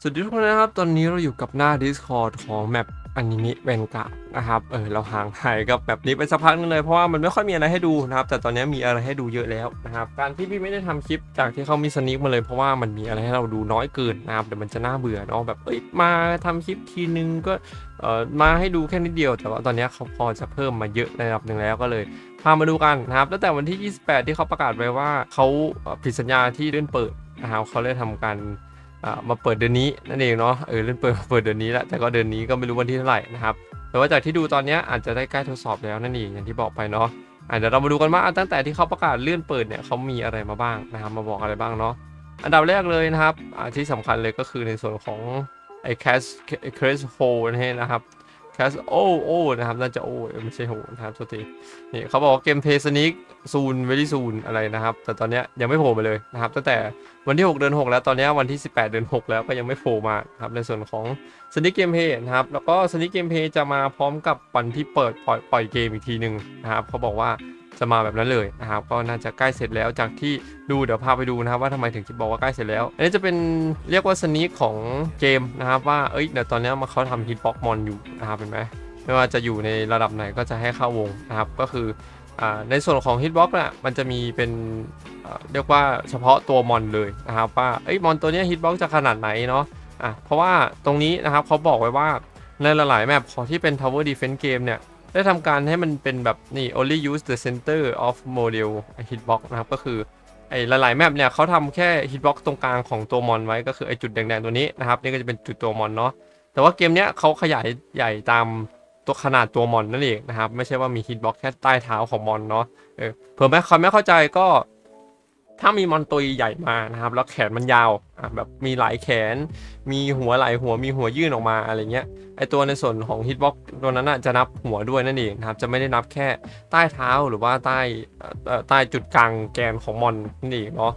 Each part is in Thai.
สวัสดีทุกคนนะครับ ตอนนี้เราอยู่กับหน้า Discord ของแมปอนิเมะแวนการ์ดนะครับ เออ เราห่างหายกับแบบนี้ไปสักพักนึงเลย เพราะว่ามันไม่ค่อยมีอะไรให้ดูนะครับ แต่ตอนนี้มีอะไรให้ดูเยอะแล้วนะครับ การที่พี่ไม่ได้ทำคลิปจากที่เขามีสนิกมาเลยเพราะว่ามันมีอะไรให้เราดูน้อยเกินนะครับ เดี๋ยวมันจะน่าเบื่อเนาะ แบบ เอ้ย มาทำคลิปทีนึงก็ เออมาให้ดูแค่นิดเดียว แต่ว่าตอนนี้เขาพอจะเพิ่มมาเยอะในระดับหนึ่งแล้วก็เลยพามาดูกันนะครับ ตั้งแต่วันที่ 28 ที่เขาประกาศไว้ว่าเขาผิดสัญญาที่เลื่อนเปิดนะครับเขาเลยทำการ อ่ามาเปิดเดือนนี้นั่นเองเนาะเออเล่นเปิดเปิดเดือนนี้แหละแต่ก็เดือนนี้ก็ไม่รู้วันที่เท่าไหร่นะครับแต่ว่าจากที่ดูตอนนี้อาจจะได้ใกล้ทดสอบแล้วนั่นเองอย่างที่บอกไปเนาะอะเดี๋ยวเรามาดูกันว่าตั้งแต่ที่เขาประกาศเลื่อนเปิดเนี่ยเขามีอะไรมาบ้างนะครับมาบอกอะไรบ้างเนาะอันดับแรกเลยนะครับที่สำคัญเลยก็คือในส่วนของไอ้แคสแคสโฮนะฮะนะครับ แคสโอโอนะครับน่าจะโอไม่ใช่โหนะครับสักทีนี่เขาบอกว่าเกมเพย์สนิกซูนเวลี่ซูนอะไรนะครับ แต่ตอนนี้ยยังไม่โผล่มาเลยนะครับ ตั้งแต่วันที่ 6 เดือน 6 แล้วตอนนี้วันที่ 18 เดือน 6 แล้วก็ยังไม่โผล่มาครับในส่วนของสนิกเกมเพย์นะครับ แล้วก็สนิกเกมเพย์จะมาพร้อมกับวันที่เปิดปล่อยปล่อยเกมอีกทีหนึ่งนะครับเขาบอกว่า จะมาแบบนั้นเลยนะครับก็น่าจะใกล้เสร็จแล้วจากที่ดูเดี๋ยวพาไปดูนะครับว่าทำไมถึงคิดบอกว่าใกล้เสร็จแล้ว อันนี้จะเป็นเรียกว่าสนิกของเกมนะครับว่าเอ้ยเดี๋ยวตอนนี้มาเขาทำฮิตบ็อกมอนอยู่นะครับเห็นไหมไม่ว่าจะอยู่ในระดับไหนก็จะให้เข้าวงนะครับก็คือในส่วนของฮิตบ็อกน่ะมันจะมีเป็นเรียกว่าเฉพาะตัวมอนเลยนะครับว่าเอ้มอนตัวนี้ฮิตบ็อกจะขนาดไหนเนาะอะเพราะว่าตรงนี้นะครับเขาบอกไว้ว่าในหลายๆแมปของที่เป็น Tower Defense Game เนี่ย ได้ทำการให้มันเป็นแบบนี่ only use the center of model hitbox นะครับ ก็คือไอ้หลายๆแมปเนี่ยเขาทำแค่ hitbox ตรงกลางของตัวมอนไว้ก็คือไอ้จุดแดงๆตัวนี้นะครับ นี่ก็จะเป็นจุดตัวมอนเนาะแต่ว่าเกมเนี้ยเขาขยายใหญ่ตามตัวขนาดตัวมอนนั่นเองนะครับ ไม่ใช่ว่ามี hitbox แค่ใต้เท้าของมอนเนาะเออเผื่อแม้ใครไม่เข้าใจก็ ถ้ามีมอนตัวใหญ่มานะครับ แล้วแขนมันยาวอะแบบมีหลายแขน มีหัวหลายหัวมีหัวยื่นออกมาอะไรเงี้ยไอตัวในส่วนของฮิตบ็อกตัวนั้นน่ะจะนับหัวด้วยนั่นเองนะครับ จะไม่ได้นับแค่ใต้เท้าหรือว่าใต้ใต้จุดกลางแกนของมอนนั่นเองเนาะ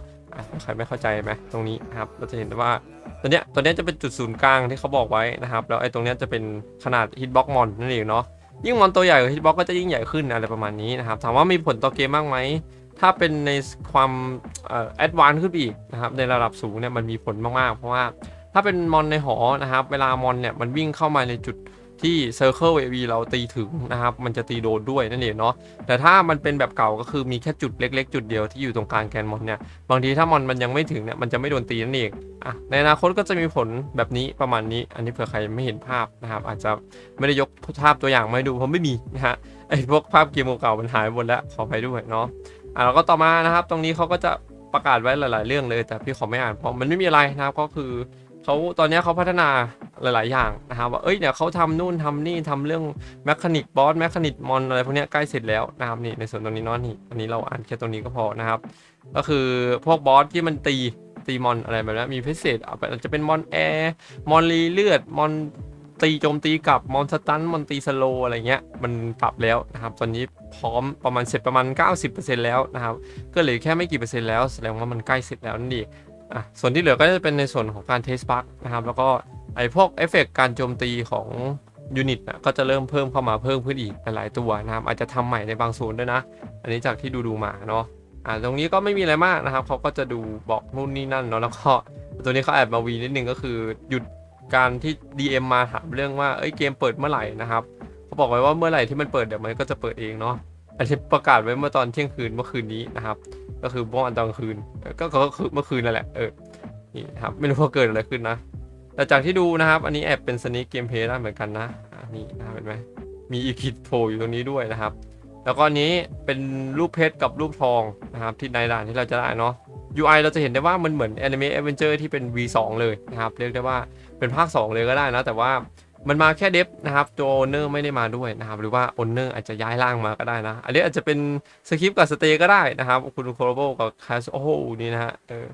ใครไม่เข้าใจไหมตรงนี้นะครับเราจะเห็นได้ว่าตัวเนี้ยตัวเนี้ยจะเป็นจุดศูนย์กลางที่เขาบอกไว้นะครับ แล้วไอ้ตรงเนี้ยจะเป็นขนาดฮิตบ็อกมอนนั่นเองเนาะยิ่งมอนตัวใหญ่ฮิตบ็อกก็จะยิ่งใหญ่ขึ้นอะไรประมาณนี้นะครับถามว่ามีผลต่อเกมบ้างไหม ถ้าเป็นในความแอดวานซ์ขึ้นไปอีกนะครับในระดับสูงเนี่ยมันมีผลมาก ๆ เพราะว่าถ้าเป็นมอนในหอนะครับ เวลามอนเนี่ยมันวิ่งเข้ามาในจุดที่เซอร์เคิลเอวีเราตีถึงนะครับ มันจะตีโดนด้วยนั่นเองเนาะแต่ถ้ามันเป็นแบบเก่าก็คือมีแค่จุดเล็ก ๆ จุดเดียวที่อยู่ตรงกลางแกนมอนเนี่ยบางทีถ้ามอนมันยังไม่ถึงเนี่ยมันจะไม่โดนตีนั่นเองอะในอนาคตก็จะมีผลแบบนี้ประมาณนี้ อันนี้เผื่อใครไม่เห็นภาพนะครับ อาจจะไม่ได้ยกภาพตัวอย่างมาให้ดูเพราะไม่มีนะฮะไอ้พวกภาพเกมเก่ามันหายหมดแล้วขอไปด้วยเนาะ อะแล้วก็ต่อมานะครับ ตรงนี้เขาก็จะประกาศไว้หลาย ๆ เรื่องเลย แต่พี่ขอไม่อ่านเพราะมันไม่มีอะไรนะครับก็คือเขาตอนนี้เขาพัฒนาหลาย ๆ อย่างนะครับว่าเอ้ยเนี่ยเขาทำนู่นทำนี่ทำเรื่องแมคานิกบอสแมคานิกมอนอะไรพวกนี้ใกล้เสร็จแล้วนะครับนี่ในส่วนตรงนี้เนาะนี่อันนี้เราอ่านแค่ตรงนี้ก็พอนะครับ ก็คือพวกบอสที่มันตีตีมอนอะไรแบบนี้มีพิเศษอาจจะเป็นมอนแอร์มอนรีเลือดมอนตีโจมตีกับมอนสตันมอนตีสโลอะไรเงี้ยมันปรับแล้วนะครับตอนนี้ พร้อมประมาณเสร็จประมาณ 90%แล้วนะครับ ก็เหลือแค่ไม่กี่เปอร์เซ็นต์แล้วแสดงว่ามันใกล้เสร็จแล้วนั่นเองอะส่วนที่เหลือก็จะเป็นในส่วนของการเทสบัคนะครับแล้วก็ไอ้พวกเอฟเฟกการโจมตีของยูนิตนะก็จะเริ่มเพิ่มเข้ามาเพิ่มขึ้นอีกหลายตัวนะครับอาจจะทำใหม่ในบางโซนด้วยนะ อันนี้จากที่ดูดูมาเนาะอ่าตรงนี้ก็ไม่มีอะไรมากนะครับเขาก็จะดูบอกนู่นนี่นั่นเนาะแล้วก็ตัวนี้เขาแอบมาวีนิดนึงก็คือหยุดการที่ DM มาถามเรื่องว่าเอ้ยเกมเปิดเมื่อไหร่นะครับ เขาบอกไว้ว่าเมื่อไหร่ที่มันเปิดเดี๋ยวมันก็จะเปิดเองเนาะอันที่ประกาศไว้เมื่อตอนเที่ยงคืนเมื่อคืนนี้นะครับ ก็คือเมื่อวันตอนกลางคืนก็ก็คือเมื่อคืนนั่นแหละเออนี่ครับไม่รู้ว่าเกิดอะไรขึ้นนะแต่จากที่ดูนะครับ อันนี้แอบเป็นสนิกเกมเพย์ได้เหมือนกันนะนี่นะเห็นไหมมีอีคิดโผล่อยู่ตรงนี้ด้วยนะครับ แล้วก็อันนี้เป็นรูปเพชรกับรูปทองนะครับที่ในด่านที่เราจะได้เนาะ UI เราจะเห็นได้ว่ามันเหมือน Anime Adventure ที่เป็น V2 เลยนะครับ เรียกได้ว่าเป็นภาค 2 เลยก็ได้นะ แต่ว่า มันมาแค่เดฟนะครับ ตัวโอเนอร์ไม่ได้มาด้วยนะครับ หรือว่าโอเนอร์อาจจะย้ายร่างมาก็ได้นะ อันนี้อาจจะเป็นสคริปต์กับสเตย์ก็ได้นะครับ คุณโคโรโบกับคาสโอ้โหนี่นะฮะเออ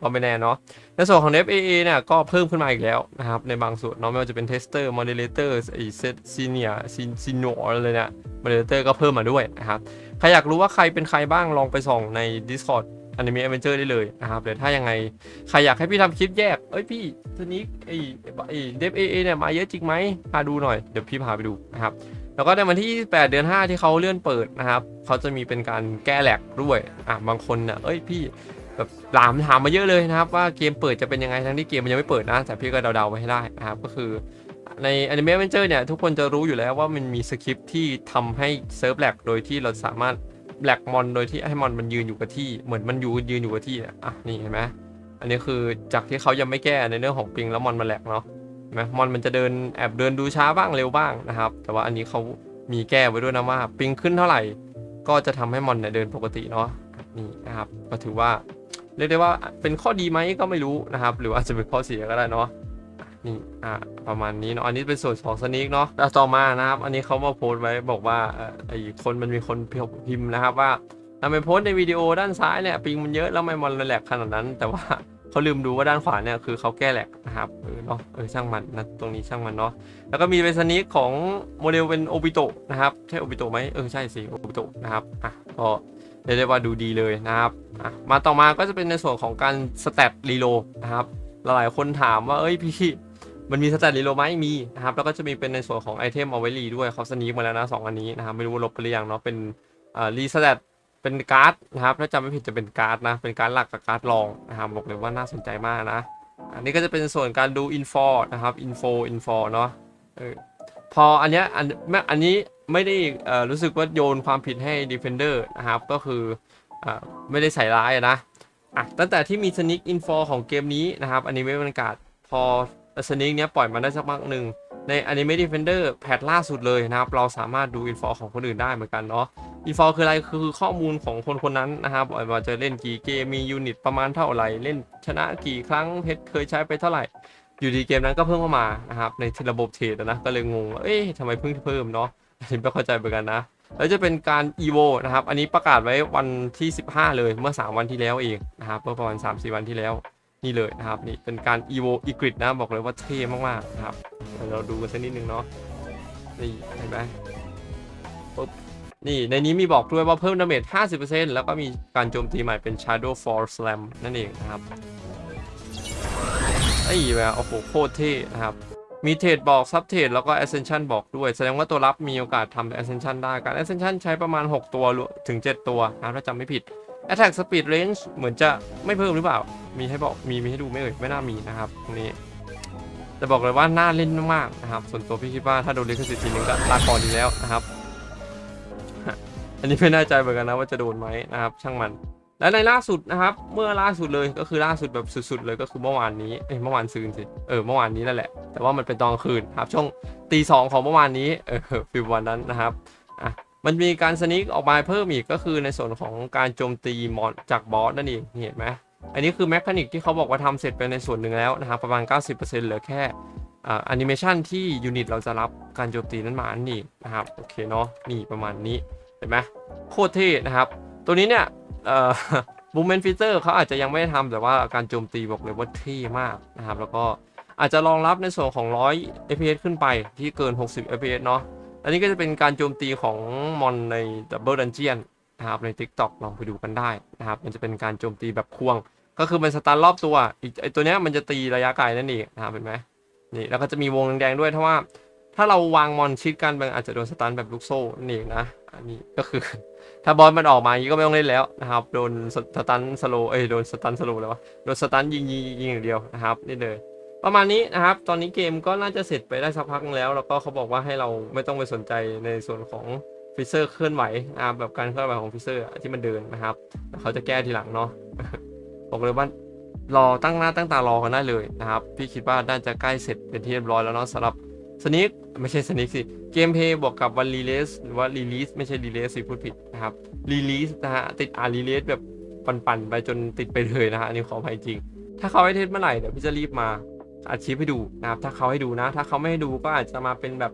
ก็ไม่แน่เนาะในส่วนของ FAA เนี่ยก็เพิ่มขึ้นมาอีกแล้วนะครับ ในบางส่วนเนาะไม่ว่าจะเป็น Tester Moderator ไอ้ Set Senior Senior อะไรเนี่ย Moderator ก็เพิ่มมาด้วยนะครับ ใครอยากรู้ว่าใครเป็นใครบ้างลองไปส่องใน Discord Anime Adventure ได้เลยนะครับเดี๋ยวถ้ายังไง ใครอยากให้พี่ทำคลิปแยก เอ้ยพี่ทีนี้ไอ้ไอ้ Dev AA เนี่ยมาเยอะจริงไหมพาดูหน่อยเดี๋ยวพี่พาไปดูนะครับแล้วก็ในวันที่28เดือน 5 ที่เขาเลื่อนเปิดนะครับ เขาจะมีเป็นการแก้แหลกด้วยอะบางคนนี่ยเอ้ยพี่แบบถามถามมาเยอะเลยนะครับว่าเกมเปิดจะเป็นยังไงทั้งที่เกมมันยังไม่เปิดนะ แต่พี่ก็เดาๆไว้ให้ได้นะครับก็คือในอนิเมะเวนเจอร์เนี่ยทุกคนจะรู้อยู่แล้วว่ามันมีสคริปที่ทำให้เซิร์ฟแลกโดยที่เราสามารถ แลกมอนโดยที่ให้มอนมันยืนอยู่กับที่เหมือนมันอยู่ยืนอยู่กับที่อะอะนี่เห็นไหมอันนี้คือจากที่เขายังไม่แก้ในเรื่องของปิงแล้วมอนมันแหลกเนาะเห็นไหมมอนมันจะเดินแอบเดินดูช้าบ้างเร็วบ้างนะครับ แต่ว่าอันนี้เขามีแก้ไว้ด้วยนะว่า ปิงขึ้นเท่าไหร่ ก็จะทำให้มอนเนี่ยเดินปกติเนาะนี่นะครับก็ถือว่าเรียกได้ว่าเป็นข้อดีไหมก็ไม่รู้นะครับ หรือว่าอาจจะเป็นข้อเสียก็ได้เนาะ นี่อะประมาณนี้เนาะอันนี้เป็นส่วนของสนิกเนาะแล้วต่อมานะครับอันนี้เขามาโพสต์ไว้บอกว่าไอ้คนมันมีคนพิมพ์นะครับว่าทำไมโพสต์ในวิดีโอด้านซ้ายเนี่ยปิงมันเยอะแล้วไม่มอนแหลกขนาดนั้น แต่ว่าเขาลืมดูว่าด้านขวาเนี่ยคือเขาแก้แหลกนะครับเออเนาะเออช่างมันนะตรงนี้ช่างมันเนาะแล้วก็มีเป็นสนิกของโมเดลเป็นโอบิโตะนะครับใช่โอบิโตะไหมเออใช่สิโอบิโตะนะครับอะก็เรียกได้ว่าดูดีเลยนะครับอะมาต่อมาก็จะเป็นในส่วนของการสเตตรีโลนะครับหลายๆคนถามว่าเอ้ยพี่ มันมีสเตตรีโลไหมมีนะครับแล้วก็จะมีเป็นในส่วนของไอเทมเอาไว้รีด้วยเขาสนีกมาแล้วนะสองอันนี้นะครับไม่รู้ว่าลบไปหรือยังเนาะเป็นรีสเตตเป็นการ์ดนะครับถ้าจำไม่ผิดจะเป็นการ์ดนะเป็นการ์ดหลักกับการ์ดรองนะครับบอกเลยว่าน่าสนใจมากนะอันนี้ก็จะเป็นส่วนการดูอินฟอนะครับอินโฟอินฟอเนาะออพออันเนี้ยอันไม่อันนี้ไม่ได้รู้สึกว่าโยนความผิดให้ Defender นะครับก็คืออไม่ได้ใส่ร้ายนะอะตั้งแต่ที่มี Sneak Info ของเกมนี้นะครับอันิเมะบรรยากาศพอ Sneak เนี้ยปล่อยมาได้สักพักหนึ่งใน Anime Defender แพทล่าสุดเลยนะครับ เราสามารถดู Info ของคนอื่นได้เหมือนกันเนาะ Info คืออะไรคือข้อมูลของคนคนนั้นนะครับว่าจะเล่นกี่เกมมียูนิตประมาณเท่าไหร่ เล่นชนะกี่ครั้งเพชรเคยใช้ไปเท่าไหร่ อยู่ดีเกมนั้นก็เพิ่มเข้ามานะครับในระบบเทรดนะก็เลยงงว่าเอ๊ะทำไมเพิ่งเพิ่มเนาะไม่เข้าใจเหมือนกันนะแล้วจะเป็นการ EVO นะครับ อันนี้ประกาศไว้วันที่ 15 เลยเมื่อ 3 วันที่แล้วเองนะครับเมื่อประมาณ3-4 วันที่แล้ว นี่เลยนะครับนี่เป็นการ EVO อีกริดนะบอกเลยว่าเท่มากๆนะครับเดี๋ยวเราดูกันสักนิดนึงเนาะนี่เห็นไหมปุ๊บนี่ในนี้มีบอกด้วยว่าเพิ่มดาเมจ 50%แล้วก็มีการโจมตีใหม่เป็น Shadow Fall Slam นั่นเองนะครับไอ้แบบโอ้โหโคตรเท่นะครับ มีเทรดบอกซับเทรดแล้วก็ Ascension บอกด้วย แสดงว่าตัวรับมีโอกาสทำ Ascension ได้การ Ascension ใช้ประมาณ 6 ตัวถึง 7 ตัวนะถ้าจำไม่ผิด Attack Speed Range เหมือนจะไม่เพิ่มหรือเปล่า มีให้บอก มีมีให้ดูไม่เอ่ย ไม่น่ามีนะครับตรงนี้ แต่บอกเลยว่าน่าเล่นมากๆนะครับ ส่วนตัวพี่คิดว่าถ้าโดนลิขสิทธิ์ทีนึงก็ลาก่อนดีแล้วนะครับ อันนี้ไม่แน่ใจเหมือนกันนะว่าจะโดนไหมนะครับ ช่างมัน และในล่าสุดนะครับ เมื่อล่าสุดเลยก็คือล่าสุดแบบสุด ๆ เลยก็คือเมื่อวานนี้ เอ้ยเมื่อวานซืนสิ เออเมื่อวานนี้นั่นแหละ แต่ว่ามันเป็นตอนคืนครับ ช่วงตีสองของเมื่อวานนี้ เออฟิลวันนั้นนะครับ อะ มันมีการสนิกออกมาเพิ่มอีกก็คือในส่วนของการโจมตีมอนจากบอสนั่นเองเห็นไหมอันนี้คือแมคานิกที่เขาบอกว่าทำเสร็จไปในส่วนหนึ่งแล้วนะครับประมาณ 90%เหลือแค่อ่าแอนิเมชันที่ยูนิตเราจะรับการโจมตีนั้นมาอันนี้นะครับโอเคเนาะนี่ประมาณนี้เห็นไหมโคตรเท่นะครับ ตัวนี้เนี่ยเอ่อบูมเมนฟีเจอร์เขาอาจจะยังไม่ได้ทำแต่ว่าการโจมตีบอกเลยว่าเท่มากนะครับ แล้วก็อาจจะรองรับในส่วนของ 100 fps ขึ้นไปที่เกิน 60 fps เนาะ อันนี้ก็จะเป็นการโจมตีของมอนใน Double Dungeon นะครับใน TikTok ลองไปดูกันได้นะครับมันจะเป็นการโจมตีแบบควง ก็คือเป็นสตันรอบตัวอีกไอตัวเนี้ยมันจะตีระยะไกลนั่นเองนะครับเห็นไหมนี่แล้วก็จะมีวงแดงๆด้วยถ้าว่า ถ้าเราวางมอนชิดกันมันอาจจะโดนสตันแบบลูกโซ่นั่นเองนะอันนี้ก็คือ ถ้าบอลมันออกมาอย่างนี้ก็ไม่ต้องเล่นแล้วนะครับโดนสตันสโลเอ้ยโดนสตันสโลเลยวะโดนสตันยิงยิงยิงอย่างเดียวนะครับนี่เลย ประมาณนี้นะครับ ตอนนี้เกมก็น่าจะเสร็จไปได้สักพักแล้ว แล้วก็เขาบอกว่าให้เราไม่ต้องไปสนใจในส่วนของฟิเซอร์เคลื่อนไหวนะครับแบบการเคลื่อนไหวของฟิเซอร์ที่มันเดินนะครับเขาจะแก้ทีหลังเนาะบอกเลยว่ารอตั้งหน้าตั้งตารอกันได้เลยนะครับ พี่คิดว่าน่าจะใกล้เสร็จเป็นที่เรียบร้อยแล้วเนาะสำหรับสนิกไม่ใช่สนิกสิเกมเพย์บวกกับวันรีเลสหรือว่ารีลีสไม่ใช่รีเลสสิพูดผิดนะครับรีลีสนะฮะติดอารีเลสแบบปั่นๆไปจนติดไปเลยนะฮะอันนี้ขออภัยจริง ถ้าเขาให้เทสเมื่อไหร่เดี๋ยวพี่จะรีบมา อัดคลิปให้ดูนะครับถ้าเขาให้ดูนะ ถ้าเขาไม่ให้ดูก็อาจจะมาเป็นแบบ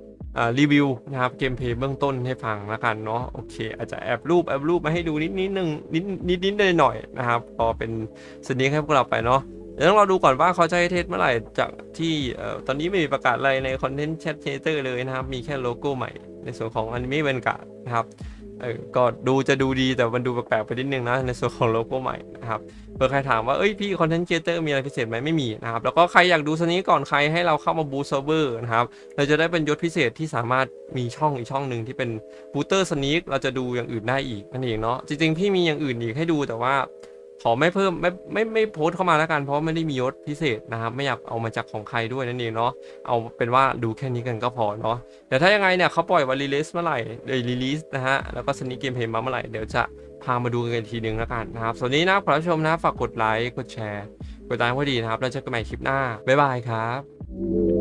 รีวิวนะครับเกมเพย์เบื้องต้นให้ฟังแล้วกันเนาะโอเค อาจจะแอบรูปแอบรูปมาให้ดูนิดนิดนึงนิดนิดนิดหน่อยๆนะครับพอเป็นสนิกให้พวกเราไปเนาะเดี๋ยวต้องรอดูก่อนว่าเขาจะให้เทสเมื่อไหร่จากที่ตอนนี้ไม่มีประกาศอะไรในคอนเทนต์แชทเคเตอร์เลยนะครับ มีแค่โลโก้ใหม่ในส่วนของอนิเมะเวนกานะครับ เออก็ดูจะดูดีแต่มันดูแปลกๆไปนิดนึงนะในส่วนของโลโก้ใหม่นะครับเผื่อใครถามว่าเอ้ยพี่คอนเทนต์เจเตอร์มีอะไรพิเศษไหมไม่มีนะครับแล้วก็ใครอยากดูสนี้ก่อนใครให้เราเข้ามาบูสเซิร์ฟเวอร์นะครับเราจะได้เป็นยศพิเศษที่สามารถมีช่องอีกช่องหนึ่งที่เป็นบูเตอร์สนิกเราจะดูอย่างอื่นได้อีกนั่นเองเนาะจริงๆพี่มีอย่างอื่นอีกให้ดูแต่ว่า ขอไม่เพิ่มไม่ไม่ไม่โพสต์เข้ามาแล้วกัน เพราะไม่ได้มียศพิเศษนะครับ ไม่อยากเอามาจากของใครด้วยนั่นเองเนาะเอาเป็นว่าดูแค่นี้กันก็พอเนาะเดี๋ยวถ้ายังไงเนี่ยเขาปล่อยวันรีลิสเมื่อไหร่เดี๋ยวรีลิสนะฮะแล้วก็สนิเกมเพลย์มาเมื่อไหร่เดี๋ยวจะพามาดูกันทีหนึ่งแล้วกันนะครับส่วนนี้นะขอรับชมนะฝากกดไลค์กดแชร์กดติดตามก็ดีนะครับแล้วเจอกันใหม่คลิปหน้าบ๊ายบายครับ